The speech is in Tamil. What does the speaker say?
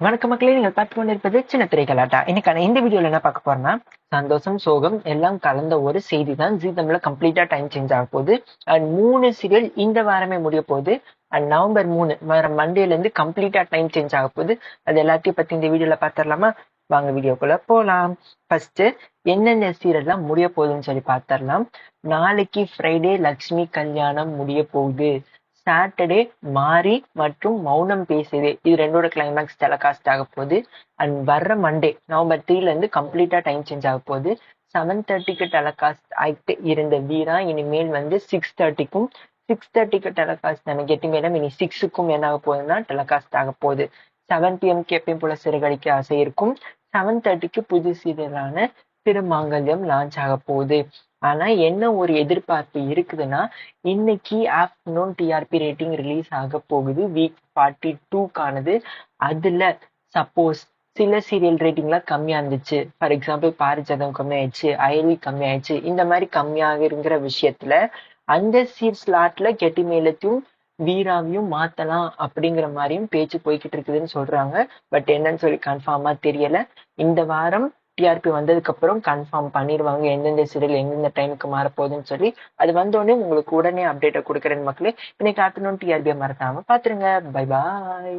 வணக்க மக்களே நீங்கள் பார்த்து கொண்டிருப்பது சின்ன திரைகளாட்டா இன்னைக்கான இந்த வீடியோல என்ன பார்க்க போறோம்னா சந்தோஷம் சோகம் எல்லாம் கலந்த ஒரு செய்தி தான் ஜி தமிழ்ல கம்ப்ளீட்டா டைம் சேஞ்ச் ஆக போகுது. அண்ட் மூணு சீரியல் இந்த வாரமே முடிய போகுது. அண்ட் நவம்பர் மூணு வர மண்டேல இருந்து கம்ப்ளீட்டா டைம் சேஞ்ச் ஆக போகுது. அது எல்லாத்தையும் பத்தி இந்த வீடியோல பாத்திரலாமா வாங்க வீடியோக்குள்ள போலாம். ஃபர்ஸ்ட் என்னென்ன சீரியல்லாம் முடிய போகுதுன்னு சொல்லி பாத்திரலாம் நாளைக்கு ஃப்ரைடே லக்ஷ்மி கல்யாணம் முடிய போகுது. சாட்டர்டே மாரி மற்றும் மௌனம் பேசுதே. இது ரெண்டோட கிளைமேக்ஸ் டெலகாஸ்ட் ஆக போகுது. அண்ட் வர்ற மண்டே நவம்பர் த்ரீல இருந்து கம்ப்ளீட்டா டைம் சேஞ்ச் ஆக போகுது. செவன் தேர்ட்டிக்கு டெலகாஸ்ட் ஆகிட்டு இருந்த வீரா இனிமேல் வந்து சிக்ஸ் தேர்ட்டிக்கும் சிக்ஸ் தேர்ட்டிக்கு டெலகாஸ்ட் நம்ம கெட்டி மேடம் இனி சிக்ஸுக்கும் என்ன ஆக போகுதுன்னா டெலகாஸ்ட் ஆக போகுது. செவன் பிஎம்க்கு எப்பயும் போல சிறுகடிக்க ஆசை இருக்கும். செவன் தேர்ட்டிக்கு புது சீரியலான திருமாங்கல்யம் லான்ச் ஆக போகுது. ஆனா என்ன ஒரு எதிர்பார்ப்பு இருக்குதுன்னா இன்னைக்கு ஆஃப்டர்நூன் டிஆர்பி ரேட்டிங் ரிலீஸ் ஆக போகுது. வீக் ஃபார்ட்டி டூக்கானது அதுல சப்போஸ் சில சீரியல் ரேட்டிங்லாம் கம்மியா இருந்துச்சு. ஃபார் எக்ஸாம்பிள் பாரிஜாதம் கம்மியாயிடுச்சு அயலி கம்மியாயிடுச்சு இந்த மாதிரி கம்மியாகிருங்கிற விஷயத்துல அந்த சீட் ஸ்லாட்ல கெட்டி மேலத்தையும் வீராவையும் மாத்தலாம் அப்படிங்கிற மாதிரியும் பேச்சு போய்கிட்டு இருக்குதுன்னு சொல்றாங்க. பட் என்னன்னு சொல்லி கன்ஃபார்மா தெரியல. இந்த வாரம் டிஆர்பி வந்ததுக்கு அப்புறம் கன்ஃபார்ம் பண்ணிடுவாங்க. எந்தெந்த சீரியல் எந்தெந்த டைமுக்கு மாறப்போகுதுன்னு சொல்லி. அது வந்தோடனே உங்களுக்கு உடனே அப்டேட்டை கொடுக்குறேன் மக்களே. இன்னைக்கு ஆஃப்டர்நூன் டிஆர்பியை மறக்காம பாத்துருங்க. Bye bye